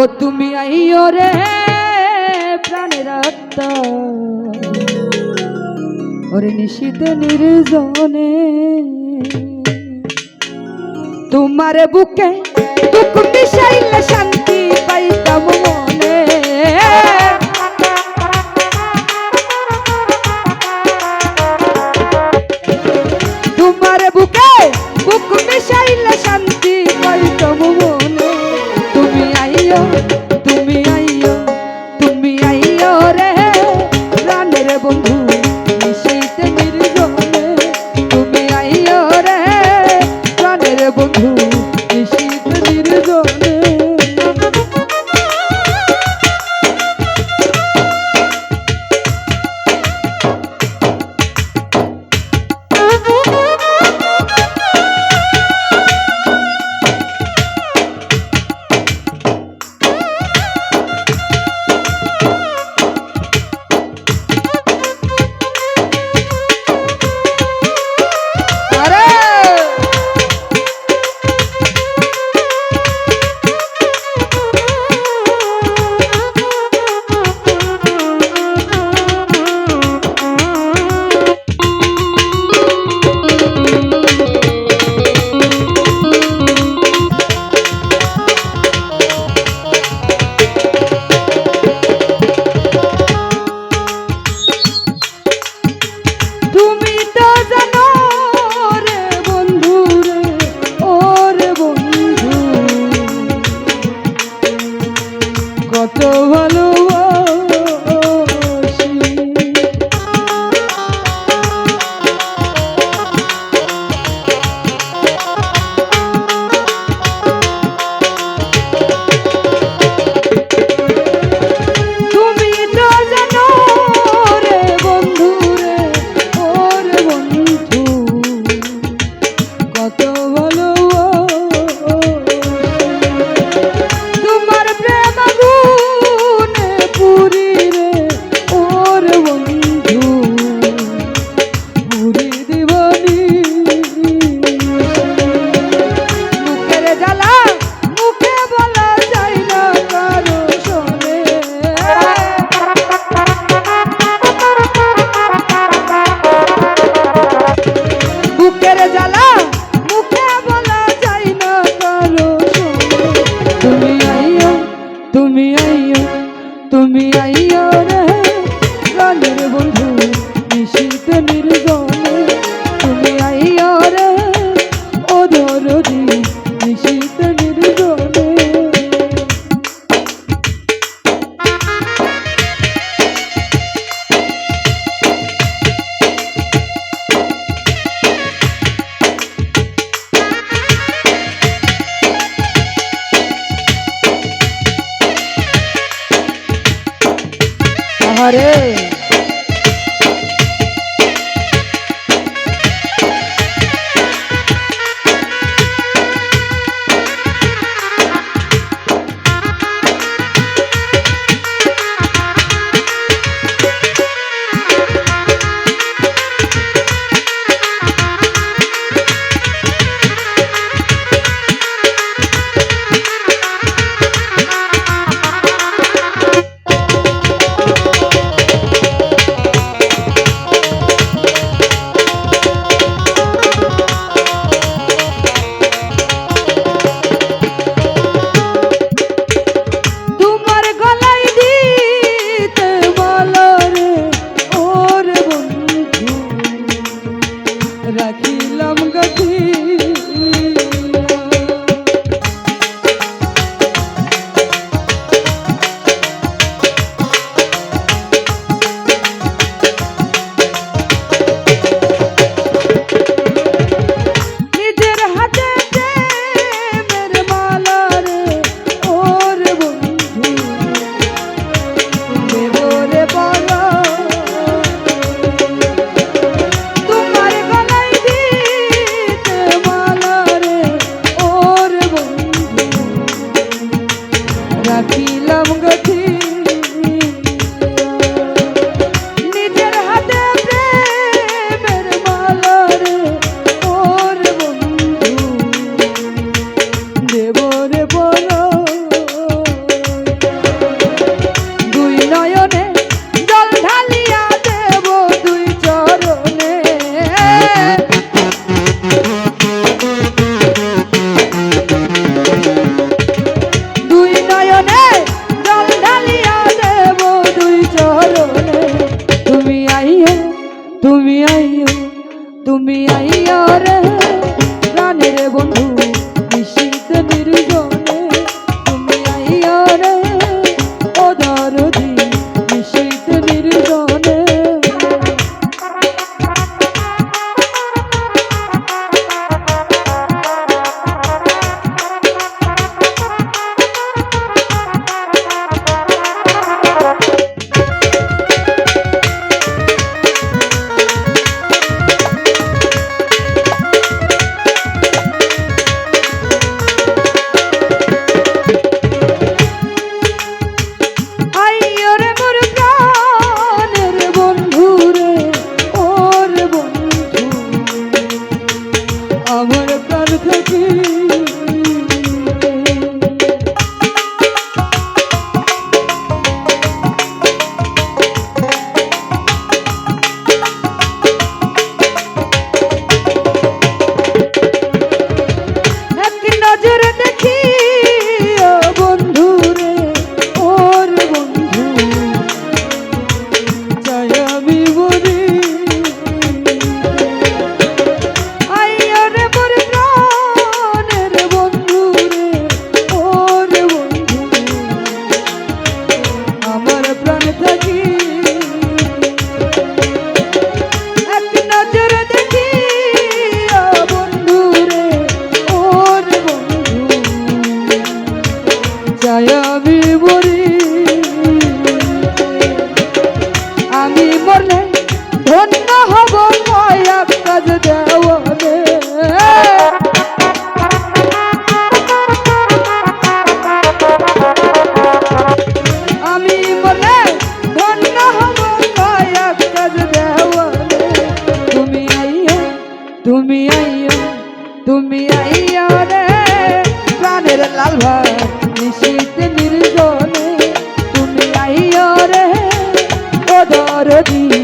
ও তুমি আইও রে প্রাণের আত্মা। ওরে নিশীত নির্জনে। তোমার বুকে টুকুটি শাইলে শান্ত don't. করে আমার প্রাণ থাকি রোজি